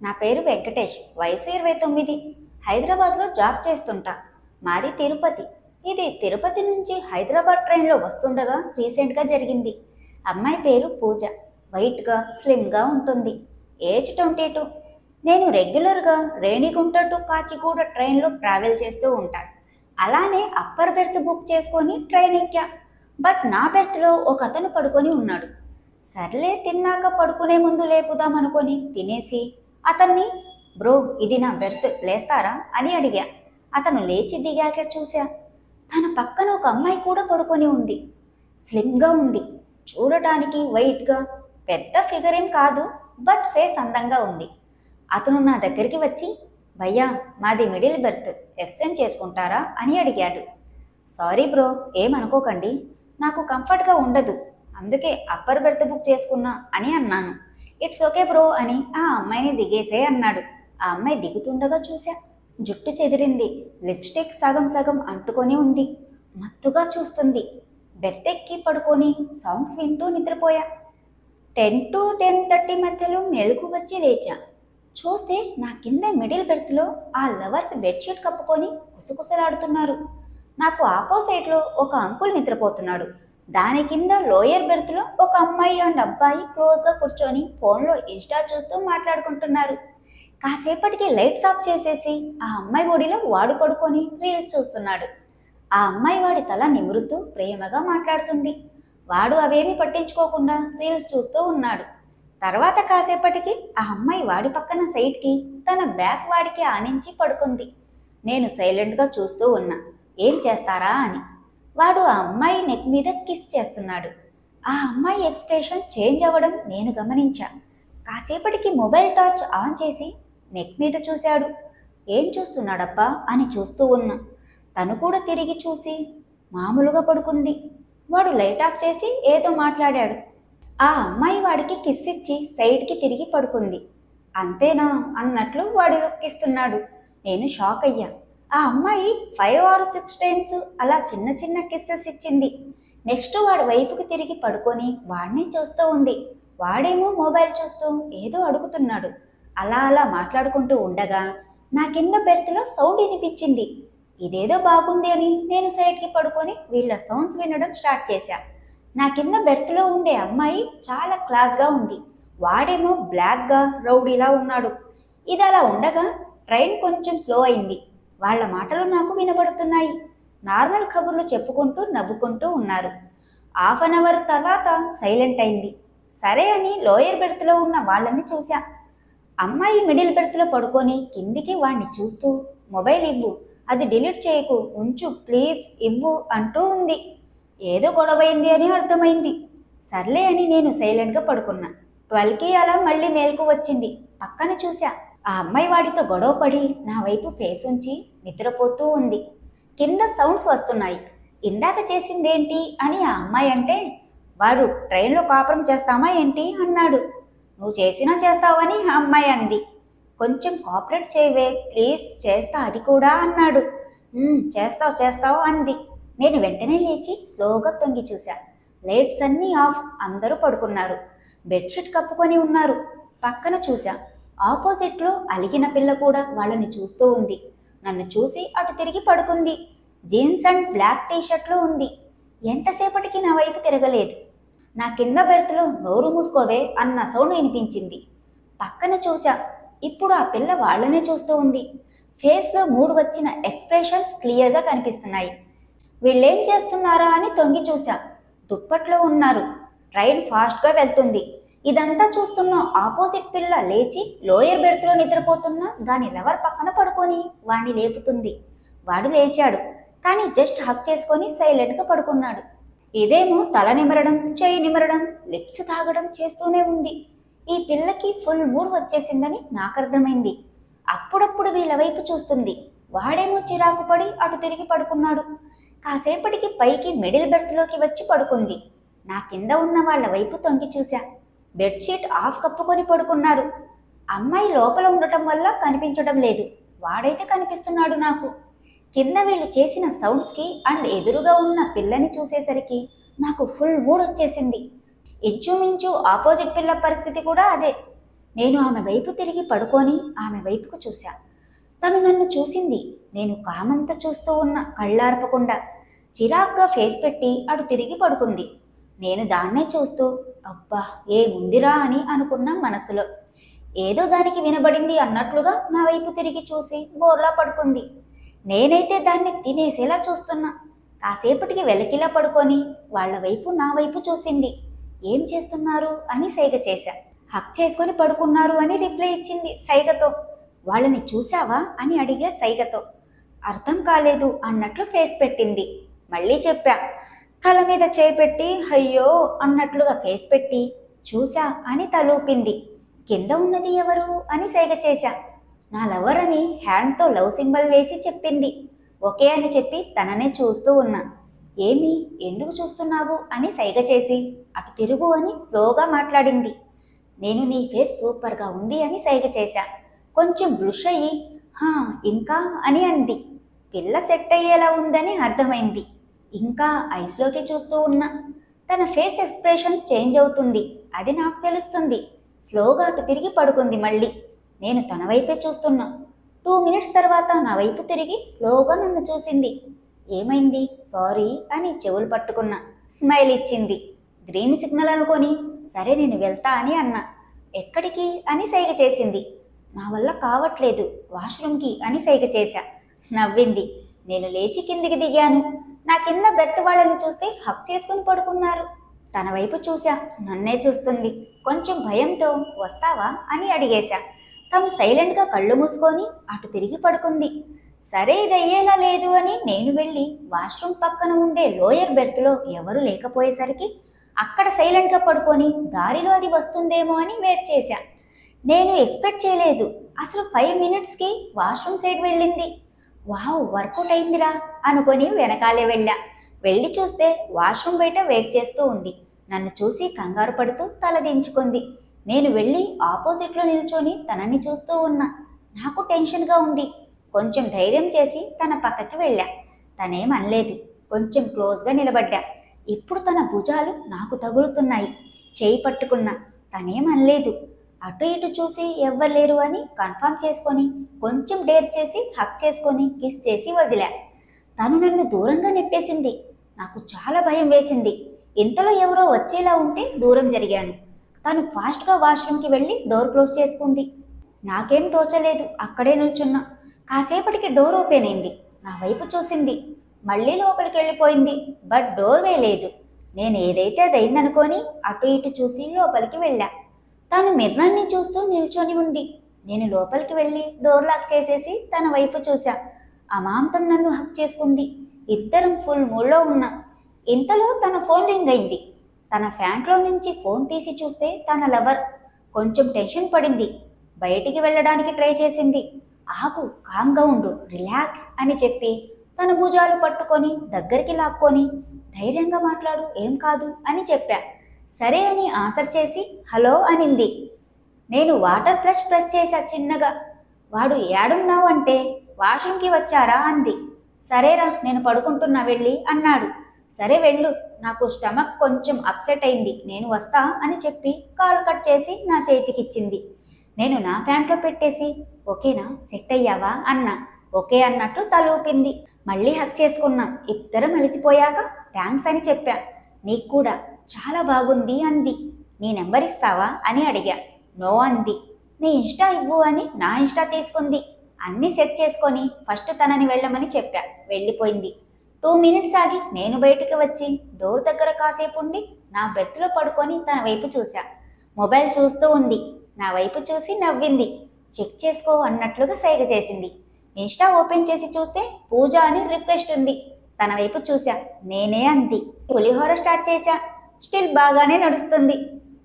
నా పేరు వెంకటేష్ వయసు ఇరవై తొమ్మిది. హైదరాబాద్లో జాబ్ చేస్తుంటా. మాది తిరుపతి. ఇది తిరుపతి నుంచి హైదరాబాద్ ట్రైన్లో వస్తుండగా రీసెంట్గా జరిగింది. అమ్మాయి పేరు పూజ. వైట్గా స్లిమ్గా ఉంటుంది. Age twenty two. నేను రెగ్యులర్గా రేణిగుంట టు కాచిగూడ ట్రైన్లో ట్రావెల్ చేస్తూ ఉంటాను అలానే అప్పర్ బెర్త్ బుక్ చేసుకొని ట్రైన్ ఎక్కా. బట్ నా బెర్త్లో ఒక అతను పడుకొని ఉన్నాడు. సర్లే తిన్నాక పడుకునే ముందు లేపుదాం అనుకొని తినేసి అతన్ని బ్రో ఇది నా బెర్త్ లేస్తారా? అని అడిగా. అతను లేచి దిగాక చూశా. తన పక్కన ఒక అమ్మాయి కూడా పడుకొని ఉంది. స్లిమ్గా ఉంది. చూడటానికి వైట్గా. పెద్ద ఫిగర్ ఏం కాదు బట్ ఫేస్ అందంగా ఉంది. అతను నా దగ్గరికి వచ్చి భయ్యా మాది మిడిల్ బెర్త్ ఎక్స్చేంజ్ చేసుకుంటారా? అని అడిగాడు. సారీ బ్రో ఏమనుకోకండి నాకు కంఫర్ట్గా ఉండదు. అందుకే అప్పర్ బెర్త్ బుక్ చేసుకున్నా అని అన్నాను. ఇట్స్ ఓకే బ్రో అని ఆ అమ్మాయిని దిగేసే అన్నాడు. ఆ అమ్మాయి దిగుతుండగా చూశా జుట్టు చెదిరింది. లిప్స్టిక్ సగం సగం అంటుకొని ఉంది. మత్తుగా చూస్తుంది. బెర్త్ ఎక్కి పడుకొని సాంగ్స్ వింటూ నిద్రపోయా. టెన్ టు టెన్ థర్టీ మధ్యలో మెలకు వచ్చి లేచా. చూస్తే నా కింద మిడిల్ బెర్త్లో ఆ లవర్స్ బెడ్షీట్ కప్పుకొని కుసకుసలాడుతున్నారు నాకు ఆపోజిట్లో ఒక అంకుల్ నిద్రపోతున్నాడు. దాని కింద లోయర్ బెర్త్లో ఒక అమ్మాయి అండ్ అబ్బాయి క్లోజ్గా కూర్చొని ఫోన్లో ఇన్స్టా చూస్తూ మాట్లాడుకుంటున్నారు. కాసేపటికి లైట్స్ ఆఫ్ చేసేసి ఆ అమ్మాయి ఒడిలో వాడు పడుకొని రీల్స్ చూస్తున్నాడు. ఆ అమ్మాయి వాడి తల నిమురుతూ ప్రేమగా మాట్లాడుతుంది. వాడు అవేమీ పట్టించుకోకుండా రీల్స్ చూస్తూ ఉన్నాడు. తర్వాత కాసేపటికి ఆ అమ్మాయి వాడి పక్కన సైడ్కి తన బ్యాక్ వాడికి ఆనించి పడుకుంది. నేను సైలెంట్గా చూస్తూ ఉన్నా. ఏం చేస్తారా అని. వాడు ఆ అమ్మాయి నెక్ మీద కిస్ చేస్తున్నాడు. ఆ అమ్మాయి ఎక్స్ప్రెషన్ చేంజ్ అవ్వడం నేను గమనించా. కాసేపటికి మొబైల్ టార్చ్ ఆన్ చేసి నెక్ మీద చూశాడు. ఏం చూస్తున్నాడప్పా అని చూస్తూ ఉన్నా. తను కూడా తిరిగి చూసి మామూలుగా పడుకుంది. వాడు లైట్ ఆఫ్ చేసి ఏదో మాట్లాడాడు. ఆ అమ్మాయి వాడికి కిస్ ఇచ్చి సైడ్కి తిరిగి పడుకుంది. అంతేనా అన్నట్లు వాడు కిస్తున్నాడు. నేను షాక్ అయ్యా. ఆ అమ్మాయి ఫైవ్ ఆర్ సిక్స్ టైమ్స్ అలా చిన్న చిన్న కిస్సెస్ ఇచ్చింది. నెక్స్ట్ వాడి వైపుకి తిరిగి పడుకొని వాడిని చూస్తూ ఉంది. వాడేమో మొబైల్ చూస్తూ ఏదో అడుగుతున్నాడు. అలా అలా మాట్లాడుకుంటూ ఉండగా నా కింద బెర్త్లో సౌండ్ వినిపించింది. ఇదేదో బాగుంది అని నేను సైడ్కి పడుకొని వీళ్ళ సౌండ్స్ వినడం స్టార్ట్ చేశా. నా కింద బెర్త్లో ఉండే అమ్మాయి చాలా క్లాస్గా ఉంది. వాడేమో బ్లాక్గా రౌడీలా ఉన్నాడు. ఇది అలా ఉండగా ట్రైన్ కొంచెం స్లో అయింది. వాళ్ళ మాటలు నాకు వినబడుతున్నాయి. నార్మల్ కబుర్లు చెప్పుకుంటూ నవ్వుకుంటూ ఉన్నారు. హాఫ్ అన్ అవర్ తర్వాత సైలెంట్ అయింది. సరే అని లోయర్ బెర్త్లో ఉన్న వాళ్ళని చూశా. అమ్మాయి మిడిల్ బెర్త్లో పడుకొని కిందికి వాణ్ణి చూస్తూ మొబైల్ ఇవ్వు అది డిలీట్ చేయకు ఉంచు ప్లీజ్ ఇవ్వు అంటూ ఉంది. ఏదో గొడవైంది అని అర్థమైంది. సర్లే అని నేను సైలెంట్గా పడుకున్నా. ట్వెల్వ్కి అలా మళ్ళీ మేల్కు వచ్చింది. పక్కన చూశా. ఆ అమ్మాయి వాడితో గొడవ పడి నా వైపు ఫేస్ ఉంచి నిద్రపోతూ ఉంది. కింద సౌండ్స్ వస్తున్నాయి. ఇందాక చేసిందేంటి అని ఆ అమ్మాయి అంటే వాడు ట్రైన్లో కాపురం చేస్తామా ఏంటి? అన్నాడు. నువ్వు చేసినా చేస్తావని ఆ అమ్మాయి అంది. కొంచెం కోఆపరేట్ చేయవే ప్లీజ్ చేస్తా అది కూడా అన్నాడు. చేస్తావు చేస్తావు అంది. నేను వెంటనే లేచి స్లోగా తొంగి చూశా. లైట్స్ అన్నీ ఆఫ్ అందరూ పడుకున్నారు. బెడ్షీట్ కప్పుకొని ఉన్నారు. పక్కన చూశా. ఆపోజిట్లో అలిగిన పిల్ల కూడా వాళ్ళని చూస్తూ ఉంది. నన్ను చూసి అటు తిరిగి పడుకుంది. జీన్స్ అండ్ బ్లాక్ టీషర్ట్లో ఉంది. ఎంతసేపటికి నా వైపు తిరగలేదు. నా కింద బెర్త్లో నోరు మూసుకోవే అన్న సౌండ్ వినిపించింది. పక్కన చూశా. ఇప్పుడు ఆ పిల్ల వాళ్ళనే చూస్తూ ఉంది. ఫేస్లో మూడు వచ్చిన ఎక్స్ప్రెషన్స్ క్లియర్గా కనిపిస్తున్నాయి. వీళ్ళేం చేస్తున్నారా అని తొంగి చూశా. దుప్పట్లో ఉన్నారు. ట్రైన్ ఫాస్ట్గా వెళ్తుంది. ఇదంతా చూస్తున్న ఆపోజిట్ పిల్ల లేచి లోయర్ బెర్త్లో నిద్రపోతున్న దాని లవర్ పక్కన పడుకొని వాణ్ణి లేపుతుంది. వాడు లేచాడు. కానీ జస్ట్ హక్ చేసుకొని సైలెంట్గా పడుకున్నాడు. ఇదేమో తల నిమరడం చేయి నిమరడం లిప్స్ తాగడం చేస్తూనే ఉంది. ఈ పిల్లకి ఫుల్ మూడ్ వచ్చేసిందని నాకు అర్థమైంది. అప్పుడప్పుడు వీళ్ళ వైపు చూస్తుంది. వాడేమో చిరాకు పడి అటు తిరిగి పడుకున్నాడు. కాసేపటికి పైకి మిడిల్ బెర్త్లోకి వచ్చి పడుకుంది. నా కింద ఉన్న వాళ్ళ వైపు తొంగి చూశా. బెడ్షీట్ ఆఫ్ కప్పుకొని పడుకున్నారు. అమ్మాయి లోపల ఉండటం వల్ల కనిపించడం లేదు. వాడైతే కనిపిస్తున్నాడు నాకు. కింద వీళ్ళు చేసిన సౌండ్స్కి అండ్ ఎదురుగా ఉన్న పిల్లని చూసేసరికి నాకు ఫుల్ మూడ్ వచ్చేసింది. ఇంచుమించు ఆపోజిట్ పిల్ల పరిస్థితి కూడా అదే. నేను ఆమె వైపు తిరిగి పడుకొని ఆమె వైపుకు చూశా. తను నన్ను చూసింది. నేను కామంతో చూస్తూ ఉన్న కళ్ళార్పకుండా. చిరాగ్గా ఫేస్ పెట్టి అటు తిరిగి పడుకుంది. నేను దాన్నే చూస్తూ అబ్బా ఏ ఉందిరా అని అనుకున్నా మనసులో. ఏదో దానికి వినబడింది అన్నట్లుగా నా వైపు తిరిగి చూసి బోర్లా పడుకుంది. నేనైతే దాన్ని తినేసేలా చూస్తున్నా. కాసేపటికి వెలకిలా పడుకొని వాళ్ళ వైపు నా వైపు చూసింది. ఏం చేస్తున్నారు? అని సైగ చేశా. హక్ చేసుకొని పడుకున్నారు అని రిప్లై ఇచ్చింది సైగతో. వాళ్ళని చూశావా? అని అడిగా సైగతో. అర్థం కాలేదు అన్నట్లు ఫేస్ పెట్టింది. మళ్ళీ చెప్పా. తల మీద చేయి పెట్టి అయ్యో అన్నట్లుగా ఫేస్ పెట్టి చూసా అని తలూపింది. కింద ఉన్నది ఎవరు? అని సైగ చేశా. నా లవర్ అని హ్యాండ్తో లవ్ సింబల్ వేసి చెప్పింది. ఓకే అని చెప్పి తననే చూస్తూ ఉన్నా. ఏమి? ఎందుకు చూస్తున్నావు? అని సైగ చేసి అటు తిరుగు అని స్లోగా మాట్లాడింది. నేను నీ ఫేస్ సూపర్గా ఉంది అని సైగ చేశా. కొంచెం బ్లుష్ అయ్యి హా ఇంకా అని అంది. పిల్ల సెట్ అయ్యేలా ఉందని అర్థమైంది. ఇంకా ఐస్లోకి చూస్తూ ఉన్నా. తన ఫేస్ ఎక్స్ప్రెషన్స్ చేంజ్ అవుతుంది. అది నాకు తెలుస్తుంది. స్లోగా అటు తిరిగి పడుకుంది మళ్ళీ. నేను తన వైపే చూస్తున్నా. టూ మినిట్స్ తర్వాత నా వైపు తిరిగి స్లోగా నన్ను చూసింది. ఏమైంది? సారీ అని చెవులు పట్టుకున్నా. స్మైల్ ఇచ్చింది. గ్రీన్ సిగ్నల్ అనుకొని సరే నేను వెళ్తా అని అన్నా. ఎక్కడికి? అని సైగ చేసింది. నా వల్ల కావట్లేదు. వాష్రూమ్కి అని సైగ చేశా. నవ్వింది. నేను లేచి కిందికి దిగాను. నా కింద బెర్త్ వాళ్ళని చూస్తే హక్ చేసుకుని పడుకున్నారు. తన వైపు చూశా నన్నే చూస్తుంది. కొంచెం భయంతో వస్తావా? అని అడిగేశా. తను సైలెంట్గా కళ్ళు మూసుకొని అటు తిరిగి పడుకుంది. సరే ఇది అయ్యేలా లేదు అని నేను వెళ్ళి వాష్రూమ్ పక్కన ఉండే లోయర్ బెర్త్లో ఎవరు లేకపోయేసరికి అక్కడ సైలెంట్గా పడుకొని దారిలో అది వస్తుందేమో అని వెయిట్ చేశా. నేను ఎక్స్పెక్ట్ చేయలేదు. అసలు ఫైవ్ మినిట్స్కి వాష్రూమ్ సైడ్ వెళ్ళింది. వావ్ వర్కౌట్ అయిందిరా అనుకొని వెనకాలే వెళ్ళా. వెళ్ళి చూస్తే వాష్రూమ్ బయట వెయిట్ చేస్తూ ఉంది. నన్ను చూసి కంగారు పడుతూ తల దించుకుంది. నేను వెళ్ళి ఆపోజిట్లో నిల్చొని తనని చూస్తూ ఉన్నా. నాకు టెన్షన్గా ఉంది. కొంచెం ధైర్యం చేసి తన పక్కకి వెళ్ళా. తనేం అనలేదు కొంచెం క్లోజ్గా నిలబడ్డా. ఇప్పుడు తన భుజాలు నాకు తగులుతున్నాయి. చేయి పట్టుకున్నా. తనేం అనలేదు అటు ఇటు చూసి ఎవ్వరు లేరు అని కన్ఫర్మ్ చేసుకొని కొంచెం డేర్ చేసి హక్ చేసుకొని కిస్ చేసి వదిలా. తను నన్ను దూరంగా నెట్టేసింది. నాకు చాలా భయం వేసింది. ఇంతలో ఎవరో వచ్చేలా ఉంటే దూరం జరిగాను. తను ఫాస్ట్గా వాష్రూమ్కి వెళ్ళి డోర్ క్లోజ్ చేసుకుంది. నాకేం తోచలేదు అక్కడే నిల్చున్నా కాసేపటికి డోర్ ఓపెన్ అయింది. నా వైపు చూసింది. మళ్ళీ లోపలికి వెళ్ళిపోయింది. బట్ డోర్ వేయలేదు నేను ఏదైతే అది అటు ఇటు చూసి లోపలికి వెళ్ళా. తాను మిర్రర్ని చూస్తూ నిల్చొని ఉంది. నేను లోపలికి వెళ్ళి డోర్ లాక్ చేసేసి తన వైపు చూశా. అమాంతం నన్ను హక్ చేసుకుంది. ఇద్దరం ఫుల్ మూడ్లో ఉన్నాం. ఇంతలో తన ఫోన్ రింగ్ అయింది. తన ఫ్యాంట్లో నుంచి ఫోన్ తీసి చూస్తే తన లవర్ కొంచెం టెన్షన్ పడింది. బయటికి వెళ్ళడానికి ట్రై చేసింది. ఆగు కామ్గా ఉండు రిలాక్స్ అని చెప్పి తన భుజాలు పట్టుకొని దగ్గరికి లాక్కొని ధైర్యంగా మాట్లాడు ఏం కాదు అని చెప్పా. సరే అని ఆన్సర్ చేసి హలో అనింది. నేను వాటర్ బ్రష్ ప్రెస్ చేశా చిన్నగా. వాడు ఏడున్నావు అంటే వాష్రూమ్కి వచ్చారా? అంది. సరేరా నేను పడుకుంటున్నా వెళ్ళి అన్నాడు. సరే వెళ్ళు నాకు స్టమక్ కొంచెం అప్సెట్ అయింది నేను వస్తా అని చెప్పి కాల్ కట్ చేసి నా చేతికిచ్చింది. నేను నా ఫ్యాంట్లో పెట్టేసి ఓకేనా సెట్ అయ్యావా? అన్నా. ఓకే అన్నట్లు తలూపింది మళ్ళీ హక్ చేసుకున్నా. ఇద్దరం అలసిపోయాక థ్యాంక్స్ అని చెప్పా. నీకు కూడా చాలా బాగుంది అంది. నీ నెంబర్ ఇస్తావా అని అడిగా. నో అంది. నీ ఇన్స్టా ఇవ్వు అని నా ఇన్స్టా తీసుకుంది. అన్నీ సెట్ చేసుకొని ఫస్ట్ తనని వెళ్ళమని చెప్పా. వెళ్ళిపోయింది. టూ మినిట్స్ ఆగి నేను బయటికి వచ్చి డోర్ దగ్గర కాసేపు ఉండి నా బెర్త్లో పడుకొని తన వైపు చూశా. మొబైల్ చూస్తూ ఉంది. నా వైపు చూసి నవ్వింది. చెక్ చేసుకో అన్నట్లుగా సైగ చేసింది. ఇన్స్టా ఓపెన్ చేసి చూస్తే పూజ అని రిక్వెస్ట్ ఉంది. తన వైపు చూశా. నేనే అంది. పులిహోర స్టార్ట్ చేశా. స్టిల్ బాగానే నడుస్తుంది.